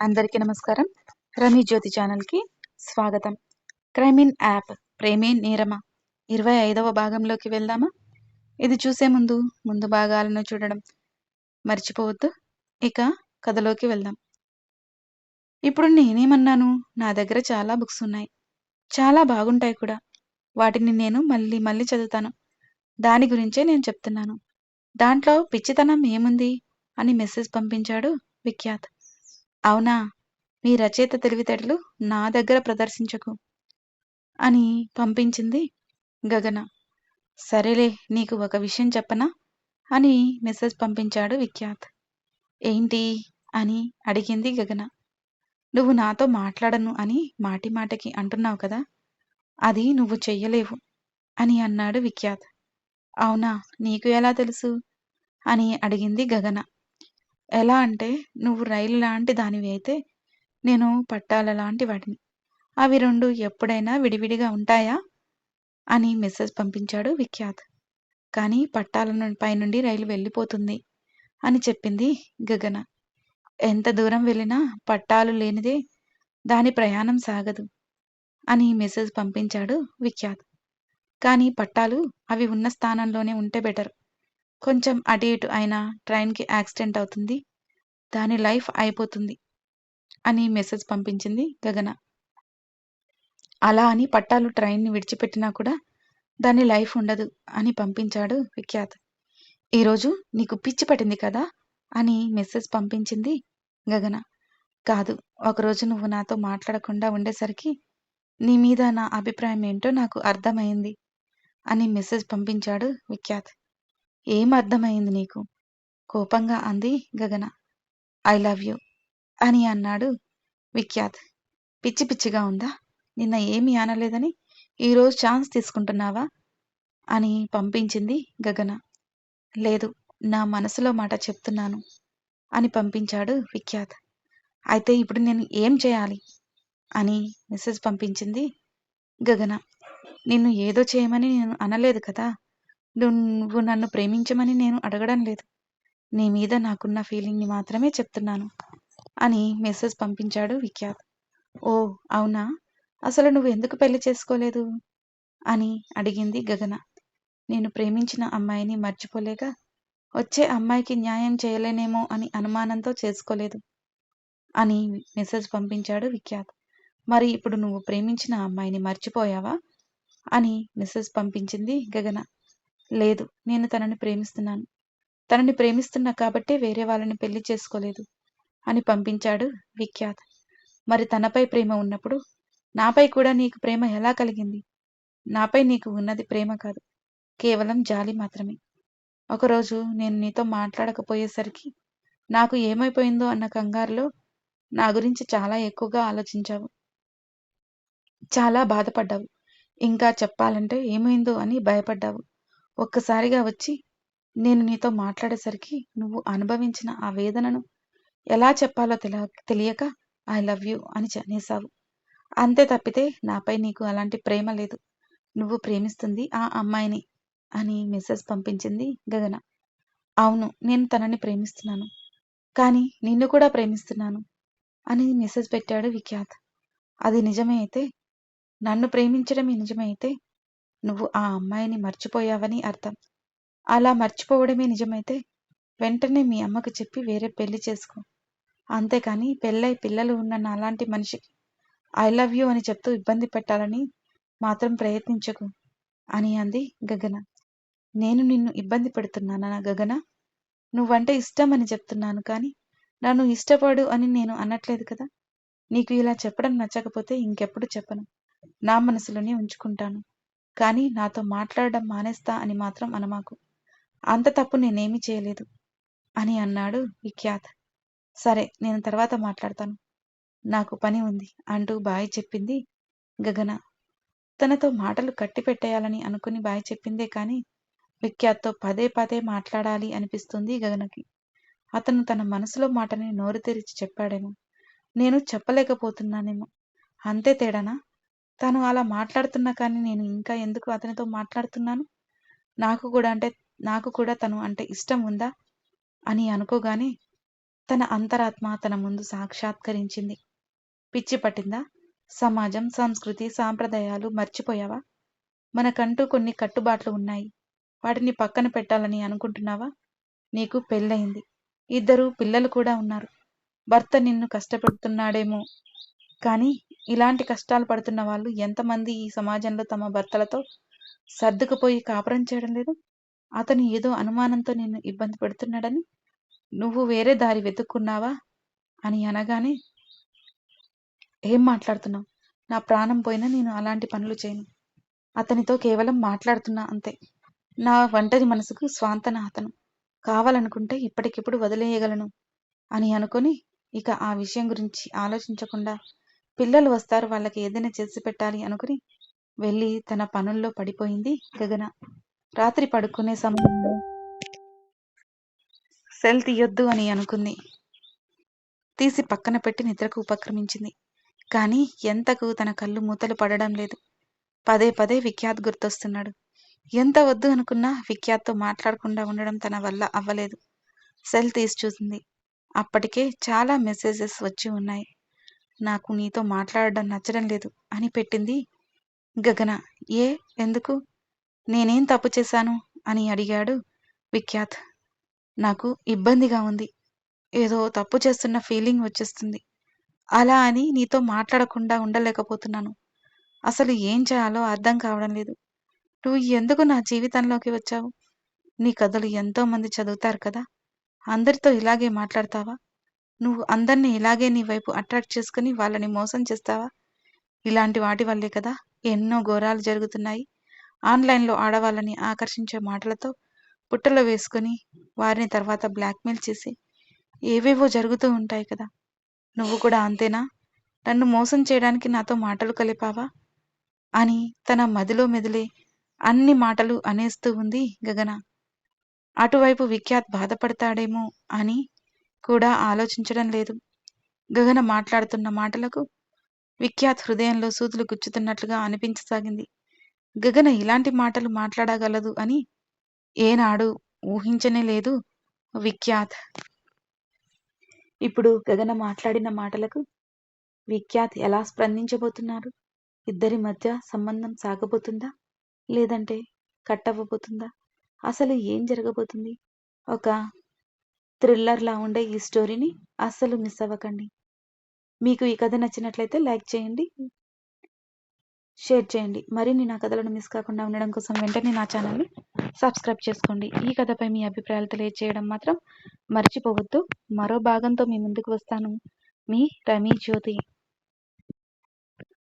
అందరికీ నమస్కారం. రమి జ్యోతి ఛానల్కి స్వాగతం. క్రైమిన్ యాప్ ప్రేమే నేరమా ఇరవై ఐదవ భాగంలోకి వెళ్దామా? ఇది చూసే ముందు ముందు భాగాలను చూడడం మర్చిపోవద్దు. ఇక కథలోకి వెళ్దాం. ఇప్పుడు నేనేమన్నాను? నా దగ్గర చాలా బుక్స్ ఉన్నాయి. చాలా బాగుంటాయి కూడా. వాటిని నేను మళ్ళీ మళ్ళీ చదువుతాను. దాని గురించే నేను చెప్తున్నాను. దాంట్లో పిచ్చితనం ఏముంది? అని మెసేజ్ పంపించాడు విఖ్యాత్. అవునా? మీ రచయిత తెలివితేటలు నా దగ్గర ప్రదర్శించకు అని పంపించింది గగన. సరేలే నీకు ఒక విషయం చెప్పనా? అని మెసేజ్ పంపించాడు విఖ్యాత్. ఏంటి? అని అడిగింది గగన. నువ్వు నాతో మాట్లాడను అని మాటి మాటకి అంటున్నావు కదా? అది నువ్వు చెయ్యలేవు అని అన్నాడు విఖ్యాత్. అవునా? నీకు ఎలా తెలుసు? అని అడిగింది గగన. ఎలా అంటే నువ్వు రైలు లాంటి దానివి అయితే నేను పట్టాల లాంటి వాటిని. అవి రెండు ఎప్పుడైనా విడివిడిగా ఉంటాయా? అని మెసేజ్ పంపించాడు విఖ్యాత్. కానీ పట్టాల పై నుండి రైలు వెళ్ళిపోతుంది అని చెప్పింది గగన. ఎంత దూరం వెళ్ళినా పట్టాలు లేనిదే దాని ప్రయాణం సాగదు అని మెసేజ్ పంపించాడు విఖ్యాత్. కానీ పట్టాలు అవి ఉన్న స్థానంలోనే ఉంటే బెటర్. కొంచెం అటు ఇటు అయినా ట్రైన్కి యాక్సిడెంట్ అవుతుంది. దాని లైఫ్ అయిపోతుంది అని మెసేజ్ పంపించింది గగన. అలా అని పట్టాలు ట్రైన్ని విడిచిపెట్టినా కూడా దాని లైఫ్ ఉండదు అని పంపించాడు విఖ్యాత్. ఈరోజు నీకు పిచ్చి పట్టింది కదా అని మెసేజ్ పంపించింది గగన. కాదు ఒకరోజు నువ్వు నాతో మాట్లాడకుండా ఉండేసరికి నీ మీద నా అభిప్రాయం ఏంటో నాకు అర్థమైంది అని మెసేజ్ పంపించాడు విఖ్యాత్. ఏం అర్థమైంది నీకు? కోపంగా అంది గగన. ఐ లవ్ యూ అని అన్నాడు విఖ్యాత్. పిచ్చి పిచ్చిగా ఉందా? నిన్న ఏమీ అనలేదని ఈరోజు ఛాన్స్ తీసుకుంటున్నావా? అని పంపించింది గగన. లేదు నా మనసులో మాట చెప్తున్నాను అని పంపించాడు విఖ్యాత్. అయితే ఇప్పుడు నేను ఏం చేయాలి? అని మెసేజ్ పంపించింది గగన. నిన్ను ఏదో చేయమని నేను అనలేదు కదా? నువ్వు నన్ను ప్రేమించమని నేను అడగడం లేదు. నీ మీద నాకున్న ఫీలింగ్ని మాత్రమే చెప్తున్నాను అని మెసేజ్ పంపించాడు విఖ్యాత్. ఓ అవునా? అసలు నువ్వు ఎందుకు పెళ్ళి చేసుకోలేదు? అని అడిగింది గగన. నేను ప్రేమించిన అమ్మాయిని మర్చిపోలేక వచ్చే అమ్మాయికి న్యాయం చేయలేనేమో అని అనుమానంతో చేసుకోలేదు అని మెసేజ్ పంపించాడు విఖ్యాత్. మరి ఇప్పుడు నువ్వు ప్రేమించిన అమ్మాయిని మర్చిపోయావా? అని మెసేజ్ పంపించింది గగన. లేదు నేను తనని ప్రేమిస్తున్నాను. తనని ప్రేమిస్తున్నా కాబట్టే వేరే వాళ్ళని పెళ్ళి చేసుకోలేదు అని పంపించాడు విఖ్యాత్. మరి తనపై ప్రేమ ఉన్నప్పుడు? నాపై కూడా నీకు ప్రేమ ఎలా కలిగింది? నాపై నీకు ఉన్నది ప్రేమ కాదు కేవలం జాలి మాత్రమే. ఒకరోజు నేను నీతో మాట్లాడకపోయేసరికి నాకు ఏమైపోయిందో అన్న కంగారులో నా గురించి చాలా ఎక్కువగా ఆలోచించావు. చాలా బాధపడ్డావు. ఇంకా చెప్పాలంటే ఏమైందో అని భయపడ్డావు. ఒక్కసారిగా వచ్చి నేను నీతో మాట్లాడేసరికి నువ్వు అనుభవించిన ఆ వేదనను ఎలా చెప్పాలో తెలియక ఐ లవ్ యూ అని అనేసావు. అంతే తప్పితే నాపై నీకు అలాంటి ప్రేమ లేదు. నువ్వు ప్రేమిస్తుంది ఆ అమ్మాయిని అని మెసేజ్ పంపించింది గగన. అవును నేను తనని ప్రేమిస్తున్నాను. కానీ నిన్ను కూడా ప్రేమిస్తున్నాను అని మెసేజ్ పెట్టాడు విఖ్యాత్. అది నిజమే అయితే నన్ను ప్రేమించడమే నిజమే అయితే నువ్వు ఆ అమ్మాయిని మర్చిపోయావని అర్థం. అలా మర్చిపోవడమే నిజమైతే వెంటనే మీ అమ్మకు చెప్పి వేరే పెళ్ళి చేసుకో. అంతేకాని పెళ్ళై పిల్లలు ఉన్న నాలాంటి మనిషికి ఐ లవ్ యూ అని చెప్తూ ఇబ్బంది పెట్టాలని మాత్రం ప్రయత్నించకు అని అంది గగన. నేను నిన్ను ఇబ్బంది పెడుతున్నానా గగన? నువ్వంటే ఇష్టం అని చెప్తున్నాను కానీ నన్ను ఇష్టపడు అని నేను అనట్లేదు కదా? నీకు ఇలా చెప్పడం నచ్చకపోతే ఇంకెప్పుడు చెప్పను. నా మనసులోనే ఉంచుకుంటాను. కానీ నాతో మాట్లాడడం మానేస్తా అని మాత్రం అనమాకు. అంత తప్పు నేనేమీ చేయలేదు అని అన్నాడు విఖ్యాత్. సరే నేను తర్వాత మాట్లాడతాను. నాకు పని ఉంది అంటూ బాయ్ చెప్పింది గగన. తనతో మాటలు కట్టి పెట్టేయాలని అనుకుని బాయ్ చెప్పిందే కానీ విఖ్యాత్తో పదే పదే మాట్లాడాలి అనిపిస్తుంది గగనకి. అతను తన మనసులో మాటని నోరు తెరిచి చెప్పాడేమో. నేను చెప్పలేకపోతున్నానేమో. అంతే తేడానా? తను అలా మాట్లాడుతున్నా కానీ నేను ఇంకా ఎందుకు అతనితో మాట్లాడుతున్నాను? నాకు కూడా అంటే నాకు కూడా తను అంటే ఇష్టం ఉందా? అని అనుకోగానే తన అంతరాత్మ తన ముందు సాక్షాత్కరించింది. పిచ్చి పట్టిందా? సమాజం సంస్కృతి సాంప్రదాయాలు మర్చిపోయావా? మనకంటూ కొన్ని కట్టుబాట్లు ఉన్నాయి. వాటిని పక్కన పెట్టాలని అనుకుంటున్నావా? నీకు పెళ్ళయింది. ఇద్దరు పిల్లలు కూడా ఉన్నారు. భర్త నిన్ను కష్టపెడుతున్నాడేమో. కానీ ఇలాంటి కష్టాలు పడుతున్న వాళ్ళు ఎంతమంది ఈ సమాజంలో తమ భర్తలతో సర్దుకుపోయి కాపురం చేయడం లేదు? అతను ఏదో అనుమానంతో నిన్ను ఇబ్బంది పెడుతున్నాడని? నువ్వు వేరే దారి వెతుక్కున్నావా? అని అనగానే ఏం మాట్లాడుతున్నావు? నా ప్రాణం పోయినా నేను అలాంటి పనులు చేయను. అతనితో కేవలం మాట్లాడుతున్నా అంతే. నా ఒంటరి మనసుకు స్వాంతన అతను. కావాలనుకుంటే ఇప్పటికిప్పుడు వదిలేయగలను అని అనుకుని ఇక ఆ విషయం గురించి ఆలోచించకుండా పిల్లలు వస్తారు వాళ్ళకి ఏదైనా చేసి పెట్టాలి అనుకుని వెళ్ళి తన పనుల్లో పడిపోయింది గగన. రాత్రి పడుకునే సమయంలో సెల్ తీయొద్దు అని అనుకుంది. తీసి పక్కన పెట్టి నిద్రకు ఉపక్రమించింది. కానీ ఎంతకు తన కళ్ళు మూతలు పడడం లేదు. పదే పదే విఖ్యాత్ గుర్తొస్తున్నాడు. ఎంత వద్దు అనుకున్నా విఖ్యాత్తో మాట్లాడకుండా ఉండడం తన వల్ల అవ్వలేదు. సెల్ తీసి చూసింది. అప్పటికే చాలా మెసేజెస్ వచ్చి ఉన్నాయి. నాకు నీతో మాట్లాడడం నచ్చడం లేదు అని పెట్టింది గగన. ఏ? ఎందుకు? నేనేం తప్పు చేశాను? అని అడిగాడు విఖ్యాత్. నాకు ఇబ్బందిగా ఉంది. ఏదో తప్పు చేస్తున్న ఫీలింగ్ వచ్చేస్తుంది. అలా అని నీతో మాట్లాడకుండా ఉండలేకపోతున్నాను. అసలు ఏం చేయాలో అర్థం కావడం లేదు. నువ్వు ఎందుకు నా జీవితంలోకి వచ్చావు? నీ కథలు ఎంతో మంది చదువుతారు కదా. అందరితో ఇలాగే మాట్లాడతావా? నువ్వు అందరినీ ఇలాగే నీ వైపు అట్రాక్ట్ చేసుకుని వాళ్ళని మోసం చేస్తావా? ఇలాంటి వాటి వల్లే కదా ఎన్నో ఘోరాలు జరుగుతున్నాయి. ఆన్లైన్లో ఆడవాళ్ళని ఆకర్షించే మాటలతో పుట్టలో వేసుకొని వారిని తర్వాత బ్లాక్మెయిల్ చేసి ఏవేవో జరుగుతూ ఉంటాయి కదా. నువ్వు కూడా అంతేనా? నన్ను మోసం చేయడానికి నాతో మాటలు కలిపావా? అని తన మదిలో మెదిలే అన్ని మాటలు అనేస్తూ ఉంది గగన. అటువైపు విఖ్యాత్ బాధపడతాడేమో అని కూడా ఆలోచించడం లేదు. గగన మాట్లాడుతున్న మాటలకు విఖ్యాత్ హృదయంలో సూదులు గుచ్చుతున్నట్లుగా అనిపించసాగింది. గగన ఇలాంటి మాటలు మాట్లాడగలదు అని ఏనాడు ఊహించనే లేదు విఖ్యాత్. ఇప్పుడు గగన మాట్లాడిన మాటలకు విఖ్యాత్ ఎలా స్పందించబోతున్నారు? ఇద్దరి మధ్య సంబంధం సాగబోతుందా? లేదంటే కట్ అవ్వబోతుందా అసలు ఏం జరగబోతుంది? ఒక థ్రిల్లర్లా ఉండే ఈ స్టోరీని అస్సలు మిస్ అవ్వకండి. మీకు ఈ కథ నచ్చినట్లయితే లైక్ చేయండి షేర్ చేయండి. మరిన్ని నా కథలను మిస్ కాకుండా ఉండడం కోసం వెంటనే నా ఛానల్ని సబ్స్క్రైబ్ చేసుకోండి. ఈ కథపై మీ అభిప్రాయాలు తెలియజేయడం మాత్రం మర్చిపోవద్దు. మరో భాగంతో మీ ముందుకు వస్తాను. మీ రమీ జ్యోతి.